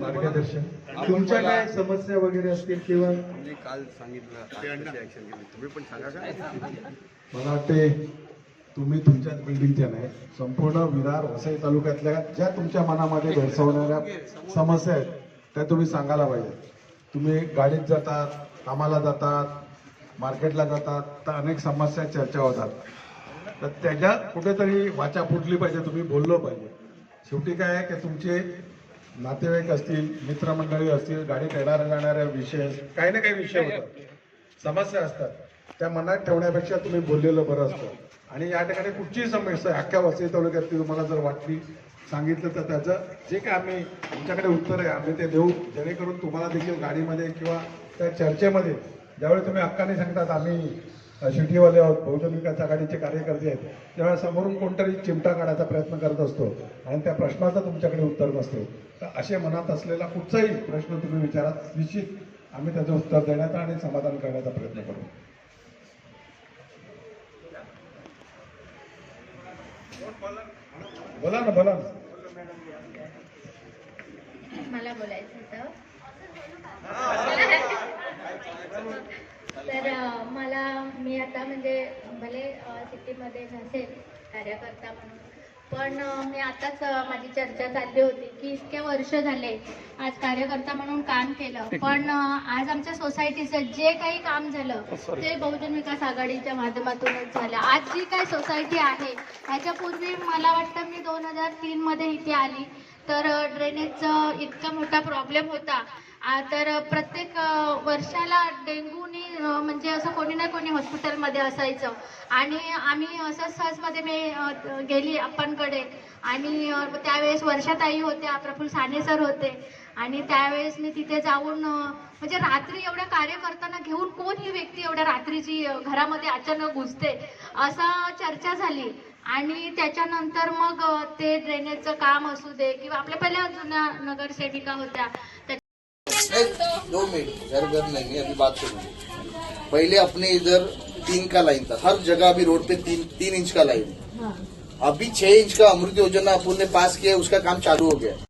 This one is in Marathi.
मार्गदर्शन. तुमच्या काय समस्या वगैरे असतील किंवा मी काल सांगितलं ऍक्शन केली? तुम्ही पण सांगा मला वाटते तुम्ही तुमच्याच बिल्डिंगच्या नाही संपूर्ण विरार वसई तालुक्यातल्या ज्या तुमच्या मनामध्ये भेडसावणाऱ्या समस्या आहेत त्या तुम्ही सांगायला पाहिजे. तुम्ही गाडीत जातात कामाला जातात मार्केटला जातात तर अनेक समस्या चर्चा होतात. तर त्याच्यात कुठेतरी वाचा फुटली पाहिजे तुम्ही बोललो पाहिजे. शेवटी काय आहे की तुमचे नातेवाईक असतील मित्रमंडळी असतील गाडीत येणाऱ्या जाणाऱ्या विषय काही ना काही विषय होतात. समस्या असतात. त्या मनात ठेवण्यापेक्षा तुम्ही बोललेलं बरं असतं. आणि या ठिकाणी कुठचीही समस्या आहे, अख्ख्या वसई तालुक्यातली तुम्हाला जर वाटली सांगितलं तर त्याचं जे काय आम्ही आमच्याकडे उत्तर आहे आम्ही ते देऊ. जेणेकरून तुम्हाला देखील गाडीमध्ये किंवा त्या चर्चेमध्ये ज्यावेळी तुम्ही हक्काने सांगतात आम्ही शिटीवाले आहोत बहुजन विकास आघाडीचे कार्यकर्ते आहेत. त्यावेळेस समोरून कोणतरी चिमटा काढायचा प्रयत्न करत असतो आणि त्या प्रश्नाचं तुमच्याकडे उत्तर नसतं. तर असे मनात असलेला कुठचाही प्रश्न तुम्ही विचारात निश्चित आम्ही त्याचं उत्तर देण्याचा आणि समाधान करण्याचा प्रयत्न करू. बोला ना बोला ना. मला बोलायचं होतं तर अं, मला मी आता म्हणजे भले सिटीमध्ये नसेल कार्यकर्ता म्हणून. पण मी आताच माझी चर्चा चालली होती की इतके वर्ष झाले आज कार्यकर्ता म्हणून काम केलं. पण आज आमच्या सोसायटीचं जे काही काम झालं ते बहुजन विकास आघाडीच्या माध्यमातूनच झालं. आज जी काय सोसायटी आहे ह्याच्यापूर्वी मला वाटतं मी दोन हजार तीन मध्ये इथे आली. तर ड्रेनेजचा इतका मोठा प्रॉब्लेम होता. तर प्रत्येक वर्षाला डेंग्यूनी म्हणजे असं कोणी ना कोणी हॉस्पिटलमध्ये असायचं. आणि आम्ही असंच सहजमध्ये मी गेली आपणकडे. आणि त्यावेळेस वर्षाताई होत्या प्रफुल्ल साने सर होते. आणि त्यावेळेस मी तिथे जाऊन म्हणजे रात्री एवढ्या कार्यकर्त्यांना घेऊन कोण ही व्यक्ती एवढ्या रात्रीची घरामध्ये अचानक घुसते असा चर्चा झाली. आणि त्याच्यानंतर मग ते ड्रेनेजचं काम असू दे किंवा आपल्या पहिल्या जुन्या नगरसेविका होत्या त्या- दो मिनट घर घर नहीं अभी बात करूँगी पहले अपने इधर तीन का लाइन था हर जगह अभी रोड पे तीन तीन इंच का लाइन हाँ। अभी छह इंच का अमृत योजना अपन ने पास किया उसका काम चालू हो गया।